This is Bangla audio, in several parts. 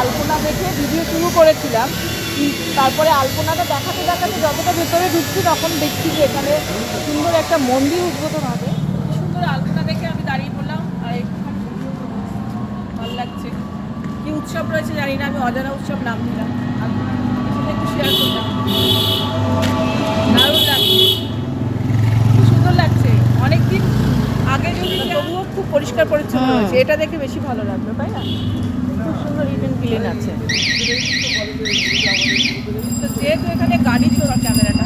আলপনা দেখে ভিডিও শুরু করেছিলাম। তারপরে আলপনাটা দেখাতে দেখাতে যতটা ভেতরে ঢুকছি তখন দেখছি যে এখানে সুন্দর একটা মন্দির উদ্বোধন হবে। সুন্দর আলপনা দেখে আমি দাঁড়িয়ে পড়লাম, আর ভালো লাগছে। কি উৎসব রয়েছে জানি না, আমি অজানা উৎসব নাম দিলাম আলপনা একটু শেয়ার করলাম দারুণ লাগছে খুব সুন্দর লাগছে অনেকদিন আগে তবুও খুব পরিষ্কার পরিচ্ছন্ন হুম। রয়েছে এটা দেখে বেশি ভালো লাগবে তাই না? খুব সুন্দর ইভেন ক্লিন আছে। তো যেহেতু এখানে গাড়ি চোরা ক্যামেরাটা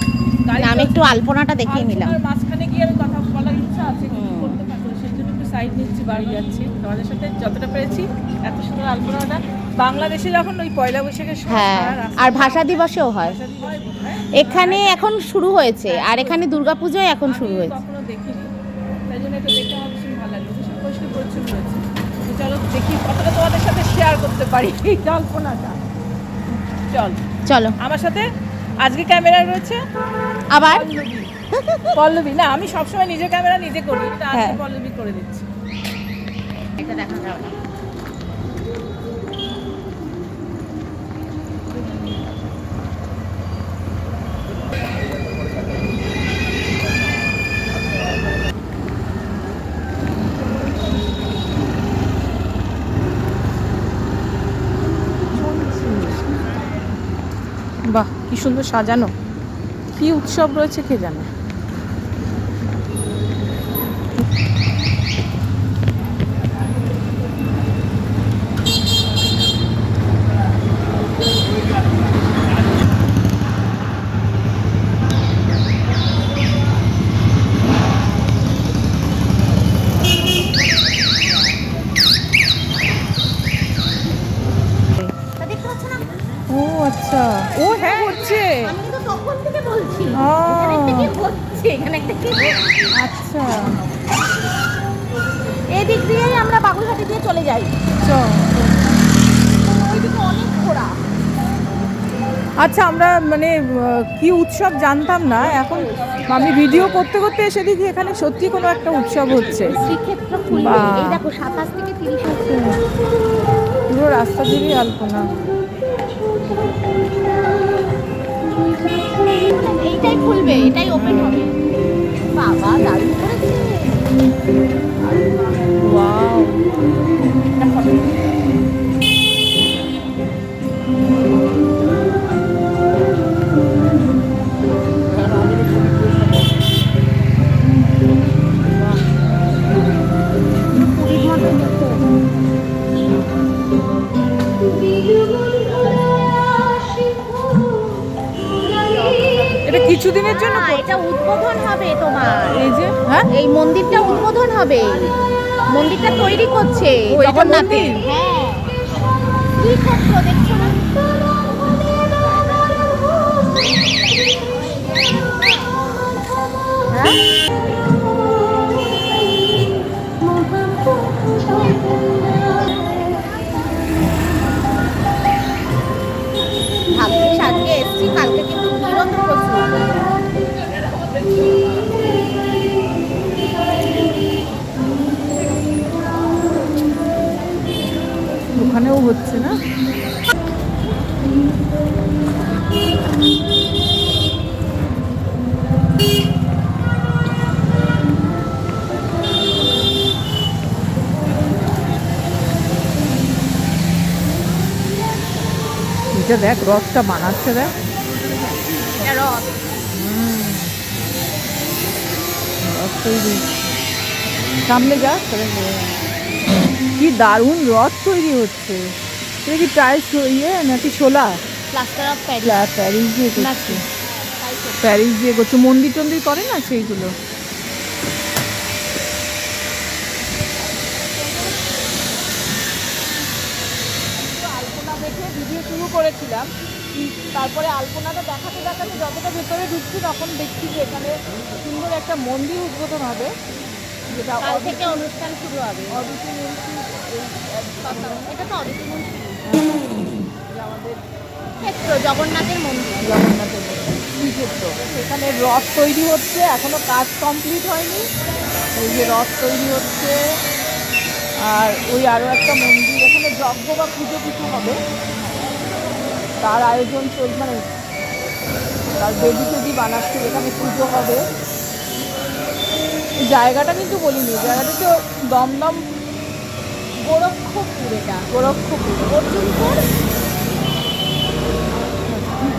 আমি একটু আলপনাটা দেখিয়ে নিলাম। মাঝখানে গিয়ে আমি কথা বলার ইচ্ছা আছে কিন্তু করতে পারব না। জন্য একটু সাইড নিচ্ছি বাড়ি যাচ্ছি। তোমাদের সাথে যতটা পেরেছি এত সুন্দর আলপনাটা। বাংলাদেশে যখন ওই পয়লা বৈশাখের হ্যাঁ আর ভাষা দিবসেও হয়। হয়। এখানে এখন শুরু হয়েছে আর এখানে দুর্গাপুজোয় এখন শুরু হয়েছে। তাই জন্য এটা দেখতে আমার ভীষণ ভালো লাগল ভীষণ কষ্ট পরিচ্ছন্ন রয়েছে তো চলো দেখি কতটা তোমাদের সাথে শেয়ার করতে পারি এই কল্পনাটা। চল। চলো। আমার সাথে আজকে ক্যামেরা রয়েছে আবার? পল্লবী। না আমি সবসময় নিজের ক্যামেরা নিজে করি কিন্তু আজকে হ্যাঁ। পল্লবী করে দিচ্ছি। এটা দেখা যাবে বাহ কি সুন্দর সাজানো। কি উৎসব রয়েছে কে জানে তা দেখতে পাচ্ছ না? ও আচ্ছা ও হ্যাঁ হচ্ছে আমি কিন্তু তখন থেকে বলছি। এখানে একটা কি হচ্ছে আচ্ছা। এই দিক দিয়েই আমরা বাবুঘাটি দিয়ে চলে যাই। চল। ওইদিকে অনেক ঘোড়া আচ্ছা আমরা মানে কি উৎসব জানতাম না। এখন আমি ভিডিও করতে করতে এসে দেখি এখানে সত্যি কোনো একটা উৎসব হচ্ছে। পুরো রাস্তা জুড়েই আলপনা। এইটাই খুলবে এটাই ওপেন হবে। বাবা দারুণ করেছে। কিছুদিনের জন্য এটা উদ্বোধন হবে তোমার। এই যে হ্যাঁ? এই মন্দিরটা উদ্বোধন হবে। মন্দিরটা তৈরি করছে জগন্নাথের? হ্যাঁ। ওখানেও হচ্ছে না? এটা দেখ রথটা বানাচ্ছে দেখ। তৈরি। সামনে যা। কি দারুণ রথ তৈরি হচ্ছে। এটা কি টাইলস ইয়ে নাকি শোলা প্লাস্টার অফ প্যারিস প্যারিস দিয়ে করছে। নাকি প্যারিস দিয়ে করছে। মন্দির টন্দির করে না সেইগুলো? আলপনা দেখে ভিডিও শুরু করেছিলাম। তারপরে আলপনাটা দেখাতে দেখাতে যতটা ভেতরে ঢুকছি তখন দেখছি যে এখানে সুন্দর একটা মন্দির উদ্বোধন হবে। যেটা কাল থেকে অনুষ্ঠান শুরু হবে। অদিতি মুন্সি এটা তো অদিতি মুন্সি আমাদের ক্ষেত্র জগন্নাথের মন্দির। জগন্নাথের শ্রীক্ষেত্র সেখানে রথ তৈরি হচ্ছে এখনও কাজ কমপ্লিট হয়নি। এই যে রথ তৈরি হচ্ছে আর ওই আরও একটা মন্দির। এখানে যজ্ঞ বা পুজো কিছু হবে। তার আয়োজন চল মানে তার বেদি টেদি বানাচ্ছে এখানে পুজো হবে। জায়গাটা কিন্তু বলিনি জায়গাটা তো দমদম গোরক্ষপুর এটা গোরক্ষপুর। অর্জুনপুর?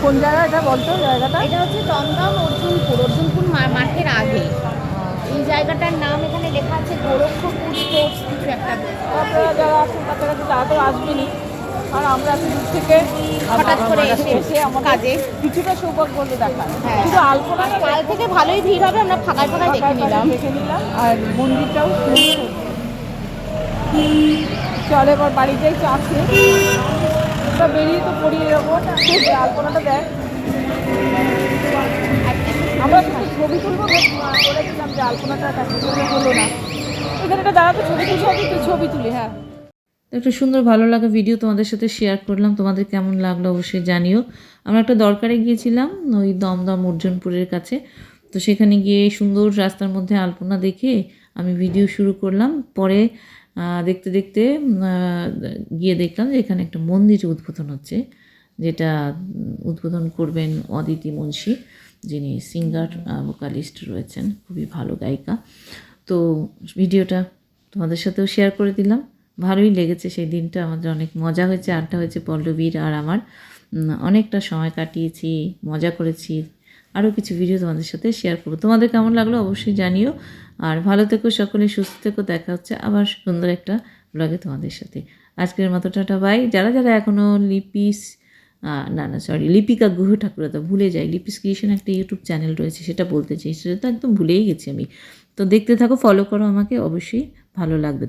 কোন জায়গা এটা বলতো জায়গাটা? এটা হচ্ছে দমদম অর্জুনপুর অর্জুনপুর মা- মাঠের আগে। এই জায়গাটার নাম এখানে লেখা আছে গোরক্ষপুর স্পোর্টস কিছু একটা আপনারা যারা কাছাকাছি তারা তো আসবেনই। আর আমরা এত দূর থেকে হঠাৎ করে এসে এসে আমাদের কাজে। কিছুটা সৌভাগ্য বলে দেখা হ্যাঁ। শুধু আলপনাটা কাল থেকে ভালোই ভিড় হবে আমরা ফাঁকায় ফাঁকায় দেখে নিলাম। দেখে নিলাম। আর মন্দিরটাও। চল এবার বাড়িতেই চা খেয়ে আমরা বেরিয়ে তো পড়ি এরকম আলপনাটা দেখ। আমরা ছবি তুলবো বলেছিলাম যে আলপনাটা হলো না। এখানে একটা দাঁড়াতে ছবি তুলছি ছবি তুলি হ্যাঁ। একটা সুন্দর ভালো লাগা ভিডিও তোমাদের সাথে শেয়ার করলাম। তোমাদের কেমন লাগল অবশ্যই জানিও। আমরা একটা দরকারে গিয়েছিলাম, ওই দমদম অর্জুনপুরের কাছে। তো সেখানে গিয়ে সুন্দর রাস্তার মধ্যে আলপনা দেখে আমি ভিডিও শুরু করলাম। পরে দেখতে দেখতে গিয়ে দেখলাম যে এখানে একটা মন্দির উদ্বোধন হচ্ছে, যেটা উদ্বোধন করবেন অদিতি মুন্সি, যিনি সিঙ্গার ভোকালিস্ট রয়েছেন। খুবই ভালো গায়িকা। তো ভিডিওটা তোমাদের সাথেও শেয়ার করে দিলাম। ভালোই লেগেছে সেই দিনটা। আমাদের অনেক মজা হয়েছে, আড্ডা হয়েছে পল্লবীর আর আমার। অনেকটা সময় কাটিয়েছি, মজা করেছি। আরও কিছু ভিডিও তোমাদের সাথে শেয়ার করব। তোমাদের কেমন লাগল অবশ্যই জানিও। আর ভালো থেকো সকলে, সুস্থ থেকো। দেখা হচ্ছে আবার সুন্দর একটা ব্লগে তোমাদের সাথে। আজকের মতো টাটা বাই যারা যারা এখনও লিপিস না না সরি লিপিকা গুহ ঠাকুরতা ভুলে যাই লিপিস ক্রিয়েশন একটা ইউটিউব চ্যানেল রয়েছে, সেটা বলতে চাই, সেটা তো একদম ভুলেই গেছি আমি। তো দেখতে থাকো ফলো করো আমাকে, অবশ্যই ভালো লাগবে।